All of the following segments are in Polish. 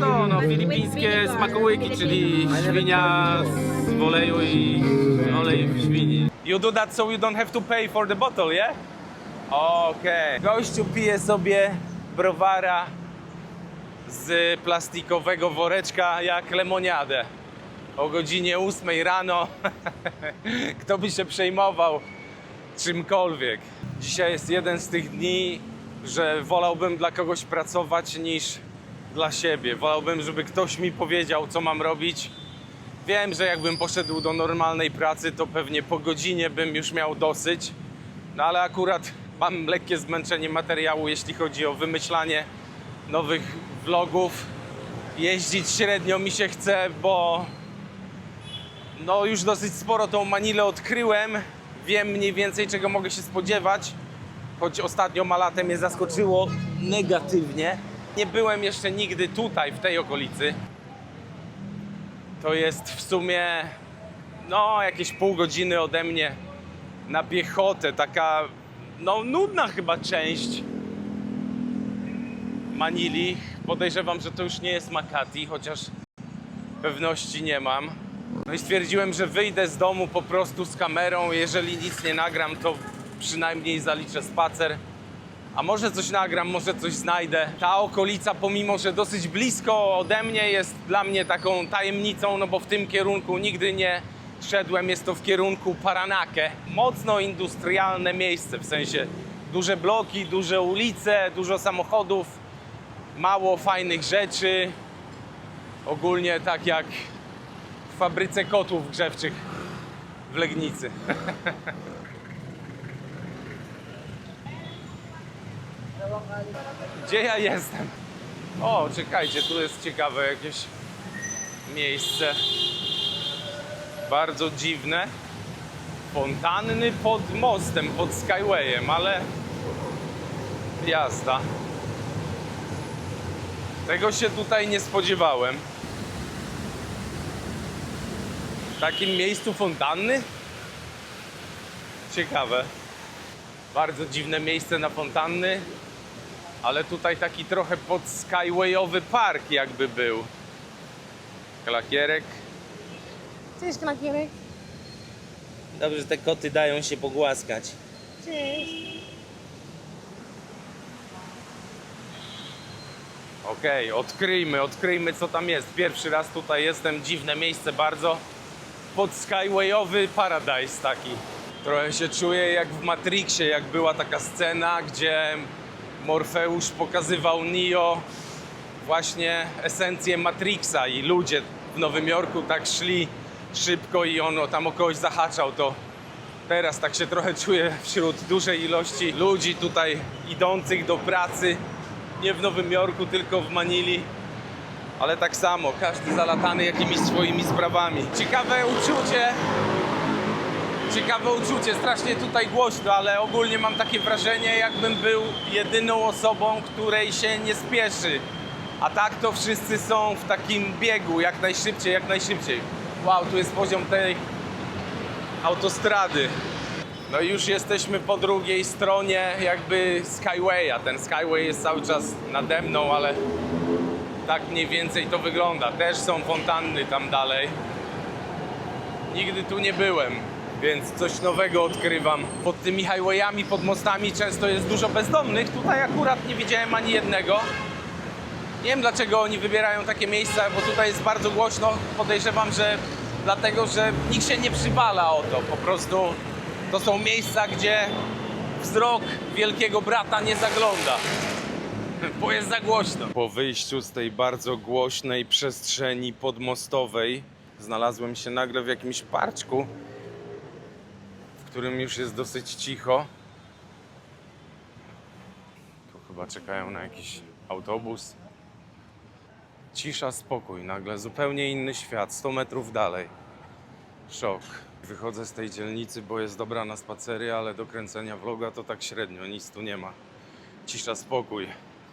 Co, no, filipińskie smakołyki, czyli świnia z oleju i olej w świni. You do that so you don't have to pay for the bottle, yeah? Okej. Gościu pije sobie browara z plastikowego woreczka jak lemoniadę. O godzinie 8 rano. Kto by się przejmował czymkolwiek. Dzisiaj jest jeden z tych dni, że wolałbym dla kogoś pracować niż dla siebie. Wolałbym, żeby ktoś mi powiedział, co mam robić. Wiem, że jakbym poszedł do normalnej pracy, to pewnie po godzinie bym już miał dosyć. No ale akurat mam lekkie zmęczenie materiału, jeśli chodzi o wymyślanie nowych vlogów. Jeździć średnio mi się chce, bo no już dosyć sporo tą Manilę odkryłem. Wiem mniej więcej czego mogę się spodziewać. Choć ostatnio Malate mnie zaskoczyło negatywnie. Nie byłem jeszcze nigdy tutaj, w tej okolicy. To jest w sumie no jakieś pół godziny ode mnie na piechotę. Taka no nudna chyba część Manili. Podejrzewam, że to już nie jest Makati, chociaż pewności nie mam. No i stwierdziłem, że wyjdę z domu po prostu z kamerą. Jeżeli nic nie nagram, to przynajmniej zaliczę spacer. A może coś nagram, może coś znajdę. Ta okolica, pomimo że dosyć blisko ode mnie, jest dla mnie taką tajemnicą, no bo w tym kierunku nigdy nie szedłem. Jest to w kierunku Paranake. Mocno industrialne miejsce, w sensie duże bloki, duże ulice, dużo samochodów, mało fajnych rzeczy. Ogólnie tak jak w fabryce kotłów grzewczych w Legnicy. Gdzie ja jestem? O, czekajcie, tu jest ciekawe jakieś miejsce. Bardzo dziwne. Fontanny pod mostem, pod Skywayem, ale jazda. Tego się tutaj nie spodziewałem. W takim miejscu fontanny? Ciekawe. Bardzo dziwne miejsce na fontanny, ale tutaj taki trochę pod skywayowy park jakby był. Klakierek. Cześć, klakierek. Dobrze, że te koty dają się pogłaskać. Cześć. Okej, odkryjmy, odkryjmy co tam jest. Pierwszy raz tutaj jestem, dziwne miejsce bardzo. Pod skywayowy paradise taki. Trochę się czuję jak w Matrixie, jak była taka scena, gdzie Morfeusz pokazywał Neo właśnie esencję Matrixa i ludzie w Nowym Jorku tak szli szybko i on tam o kogoś zahaczał, to teraz tak się trochę czuję wśród dużej ilości ludzi tutaj idących do pracy, nie w Nowym Jorku, tylko w Manili. Ale tak samo, każdy zalatany jakimiś swoimi sprawami. Ciekawe uczucie, ciekawe uczucie, strasznie tutaj głośno, ale ogólnie mam takie wrażenie, jakbym był jedyną osobą, której się nie spieszy. A tak to wszyscy są w takim biegu, jak najszybciej, jak najszybciej. Wow, tu jest poziom tej autostrady. No i już jesteśmy po drugiej stronie jakby Skywaya. Ten Skyway jest cały czas nade mną, ale tak mniej więcej to wygląda. Też są fontanny tam dalej. Nigdy tu nie byłem, więc coś nowego odkrywam. Pod tymi highwayami, pod mostami często jest dużo bezdomnych. Tutaj akurat nie widziałem ani jednego. Nie wiem dlaczego oni wybierają takie miejsca, bo tutaj jest bardzo głośno. Podejrzewam, że dlatego, że nikt się nie przywala o to. Po prostu to są miejsca, gdzie wzrok wielkiego brata nie zagląda. Bo jest za głośno. Po wyjściu z tej bardzo głośnej przestrzeni podmostowej znalazłem się nagle w jakimś parczku, którym już jest dosyć cicho. Tu chyba czekają na jakiś autobus. Cisza, spokój, nagle zupełnie inny świat, 100 metrów dalej. Szok. Wychodzę z tej dzielnicy, bo jest dobra na spacery, ale do kręcenia vloga to tak średnio, nic tu nie ma. Cisza, spokój.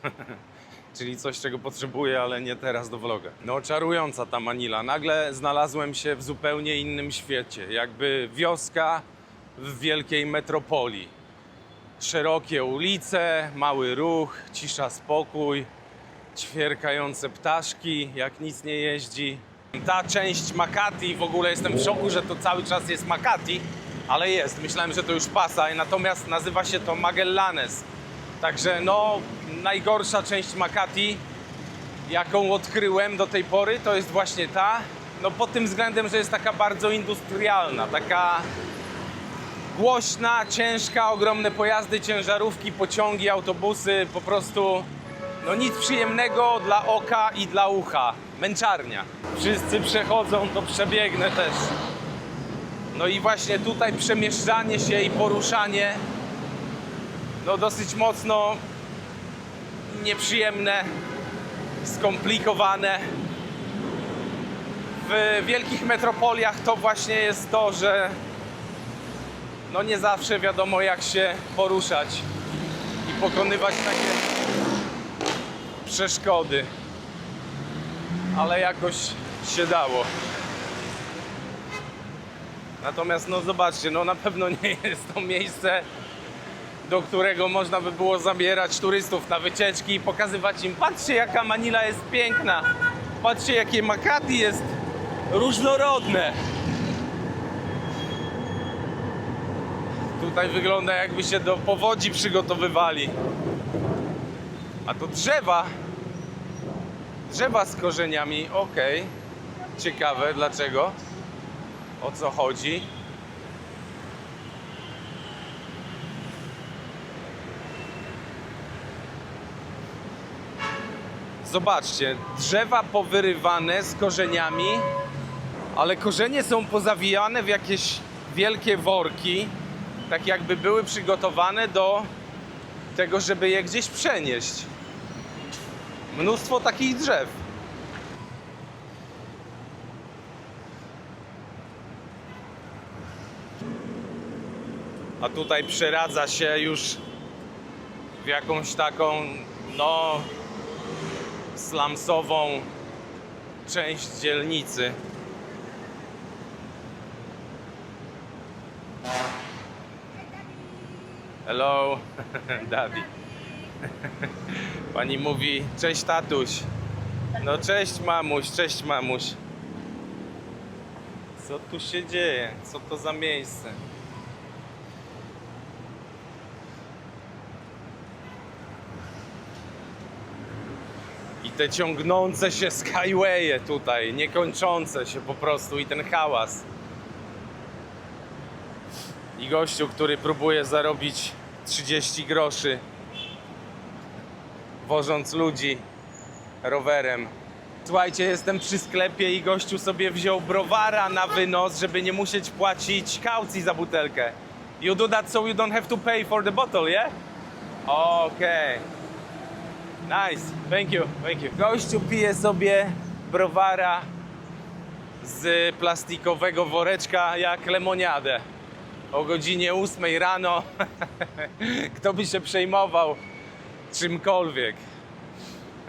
Czyli coś, czego potrzebuję, ale nie teraz do vloga. No, czarująca ta Manila. Nagle znalazłem się w zupełnie innym świecie. Jakby wioska w wielkiej metropolii. Szerokie ulice, mały ruch, cisza, spokój. ćwierkające ptaszki, jak nic nie jeździ. Ta część Makati, w ogóle jestem w szoku, że to cały czas jest Makati, ale jest. Myślałem, że to już Pasaj, natomiast nazywa się to Magellanes. Także no, najgorsza część Makati, jaką odkryłem do tej pory, to jest właśnie ta. No pod tym względem, że jest taka bardzo industrialna, taka głośna, ciężka, ogromne pojazdy, ciężarówki, pociągi, autobusy, po prostu no nic przyjemnego dla oka i dla ucha. Męczarnia. Wszyscy przechodzą, to przebiegnę też. No i właśnie tutaj przemieszczanie się i poruszanie no dosyć mocno nieprzyjemne, skomplikowane. W wielkich metropoliach to właśnie jest to, że no nie zawsze wiadomo jak się poruszać i pokonywać takie przeszkody. Ale jakoś się dało. Natomiast no zobaczcie, no na pewno nie jest to miejsce, do którego można by było zabierać turystów na wycieczki i pokazywać im, patrzcie jaka Manila jest piękna, patrzcie jakie Makati jest różnorodne. Tutaj wygląda jakby się do powodzi przygotowywali. A to drzewa. Drzewa z korzeniami, okej. Ciekawe dlaczego. O co chodzi. Zobaczcie, drzewa powyrywane z korzeniami, ale korzenie są pozawijane w jakieś wielkie worki, tak jakby były przygotowane do tego, żeby je gdzieś przenieść. Mnóstwo takich drzew. A tutaj przeradza się już w jakąś taką, no, slumsową część dzielnicy. Hello, daddy. Pani mówi, cześć tatuś. No cześć mamuś, cześć mamuś. Co tu się dzieje? Co to za miejsce? I te ciągnące się skywaye tutaj, niekończące się po prostu i ten hałas. I gościu, który próbuje zarobić 30 groszy wożąc ludzi rowerem. Słuchajcie, jestem przy sklepie i gościu sobie wziął browara na wynos, żeby nie musieć płacić kaucji za butelkę. You do that so you don't have to pay for the bottle, yeah? Okay. Nice, thank you, thank you. Gościu pije sobie browara z plastikowego woreczka jak lemoniadę o godzinie 8 rano. Kto by się przejmował czymkolwiek.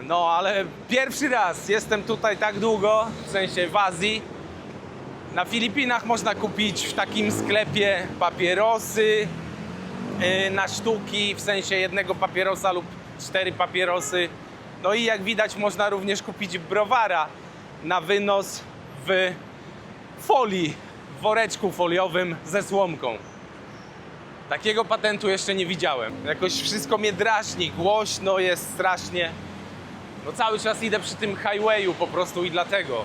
No, ale pierwszy raz jestem tutaj tak długo, w sensie w Azji. Na Filipinach można kupić w takim sklepie papierosy yy, na sztuki, w sensie jednego papierosa lub cztery papierosy. No i jak widać, można również kupić browara na wynos w folii, woreczku foliowym ze słomką. Takiego patentu jeszcze nie widziałem. Jakoś wszystko mnie drażni, głośno jest strasznie. No cały czas idę przy tym highwayu po prostu i dlatego.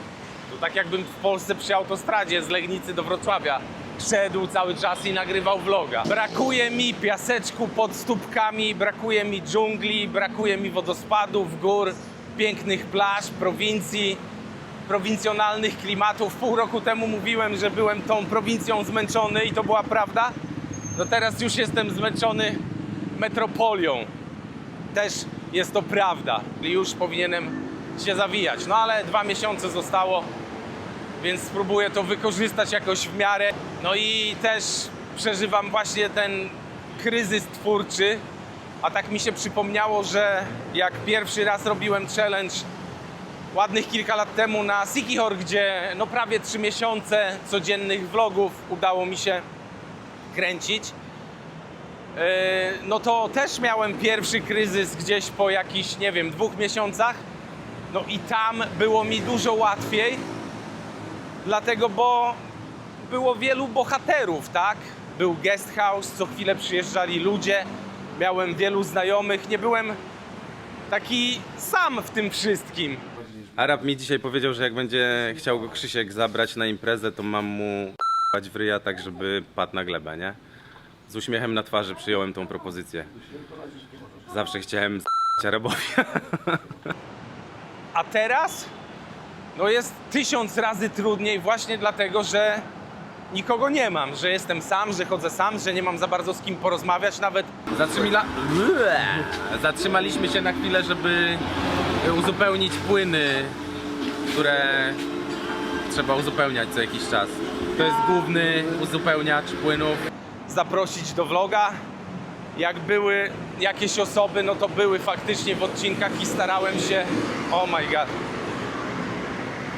To tak jakbym w Polsce przy autostradzie z Legnicy do Wrocławia szedł cały czas i nagrywał vloga. Brakuje mi piaseczku pod stópkami, brakuje mi dżungli, brakuje mi wodospadów, gór, pięknych plaż, prowincji, prowincjonalnych klimatów. Pół roku temu mówiłem, że byłem tą prowincją zmęczony i to była prawda. No teraz już jestem zmęczony metropolią. Też jest to prawda. Już powinienem się zawijać. No ale dwa miesiące zostało, więc spróbuję to wykorzystać jakoś w miarę. No i też przeżywam właśnie ten kryzys twórczy. A tak mi się przypomniało, że jak pierwszy raz robiłem challenge ładnych kilka lat temu na Sikihor, gdzie no prawie trzy miesiące codziennych vlogów udało mi się kręcić. Yy, No to też miałem pierwszy kryzys gdzieś po jakichś, nie wiem, dwóch miesiącach. No i tam było mi dużo łatwiej, dlatego, bo było wielu bohaterów, tak? Był guest house, co chwilę przyjeżdżali ludzie, miałem wielu znajomych, nie byłem taki sam w tym wszystkim. Arab mi dzisiaj powiedział, że jak będzie chciał go Krzysiek zabrać na imprezę, to mam mu w ryja tak, żeby padł na glebę, nie? Z uśmiechem na twarzy przyjąłem tą propozycję. Zawsze chciałem z Arabowi. A teraz? No jest tysiąc razy trudniej właśnie dlatego, że nikogo nie mam, że jestem sam, że chodzę sam, że nie mam za bardzo z kim porozmawiać nawet. Zatrzymila... Zatrzymaliśmy się na chwilę, żeby uzupełnić płyny, które trzeba uzupełniać co jakiś czas. To jest główny uzupełniacz płynów. Zaprosić do vloga. Jak były jakieś osoby, no to były faktycznie w odcinkach i starałem się... Oh my god.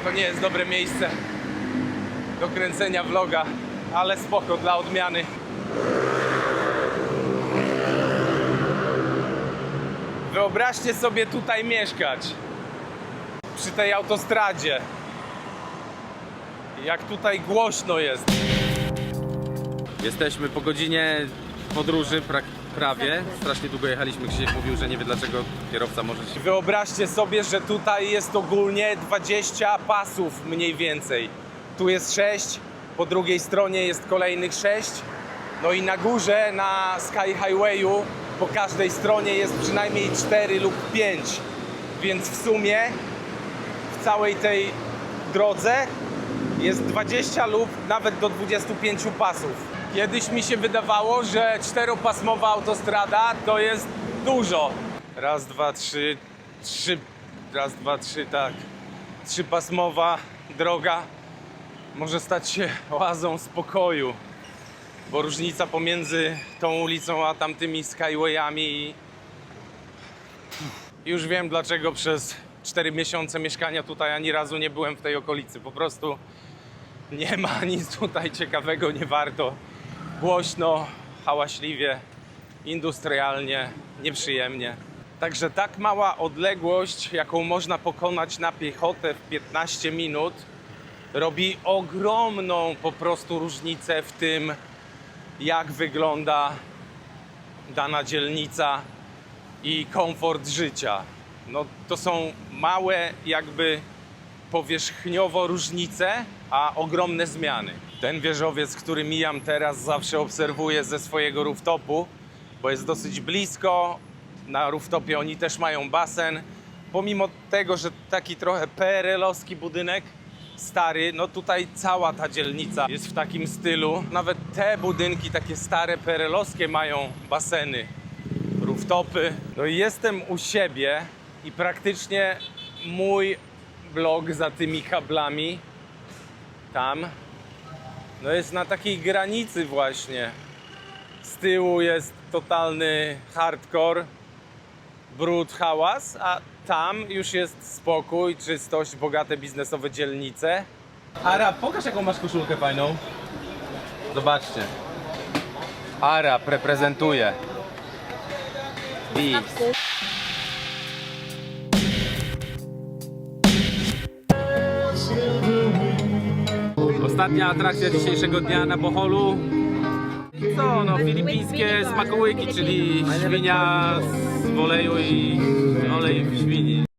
To nie jest dobre miejsce do kręcenia vloga, ale spoko dla odmiany. Wyobraźcie sobie tutaj mieszkać przy tej autostradzie. Jak tutaj głośno jest. Jesteśmy po godzinie podróży pra prawie. Strasznie długo jechaliśmy. Krzysiek mówił, że nie wie dlaczego kierowca może się... Wyobraźcie sobie, że tutaj jest ogólnie 20 pasów mniej więcej. Tu jest 6, po drugiej stronie jest kolejnych 6. No i na górze, na Sky Highwayu, po każdej stronie jest przynajmniej 4 lub 5. Więc w sumie w całej tej drodze jest 20 lub nawet do 25 pasów. Kiedyś mi się wydawało, że czteropasmowa autostrada to jest dużo. Raz, dwa, trzy, trzy, raz, dwa, trzy, tak. Trzypasmowa droga może stać się oazą spokoju, bo różnica pomiędzy tą ulicą a tamtymi skywayami już wiem dlaczego przez 4 miesiące mieszkania tutaj ani razu nie byłem w tej okolicy. Po prostu nie ma nic tutaj ciekawego, nie warto. Głośno, hałaśliwie, industrialnie, nieprzyjemnie. Także tak mała odległość, jaką można pokonać na piechotę w 15 minut, robi ogromną po prostu różnicę w tym, jak wygląda dana dzielnica i komfort życia. No to są małe jakby powierzchniowo różnice, a ogromne zmiany. Ten wieżowiec, który mijam teraz, zawsze obserwuję ze swojego rooftopu, bo jest dosyć blisko. Na rooftopie oni też mają basen. Pomimo tego, że taki trochę PRL-owski budynek, stary, no tutaj cała ta dzielnica jest w takim stylu. Nawet te budynki, takie stare PRL-owskie mają baseny rooftopy. No i jestem u siebie i praktycznie mój blok za tymi kablami tam no jest na takiej granicy właśnie. Z tyłu jest totalny hardcore, brud, hałas, a tam już jest spokój, czystość, bogate biznesowe dzielnice. Arab, pokaż jaką masz koszulkę fajną. Zobaczcie. Arab reprezentuje. Beast. Ostatnia atrakcja dzisiejszego dnia na Boholu. Co, no, filipińskie smakołyki, czyli świnia z oleju i olej w świni.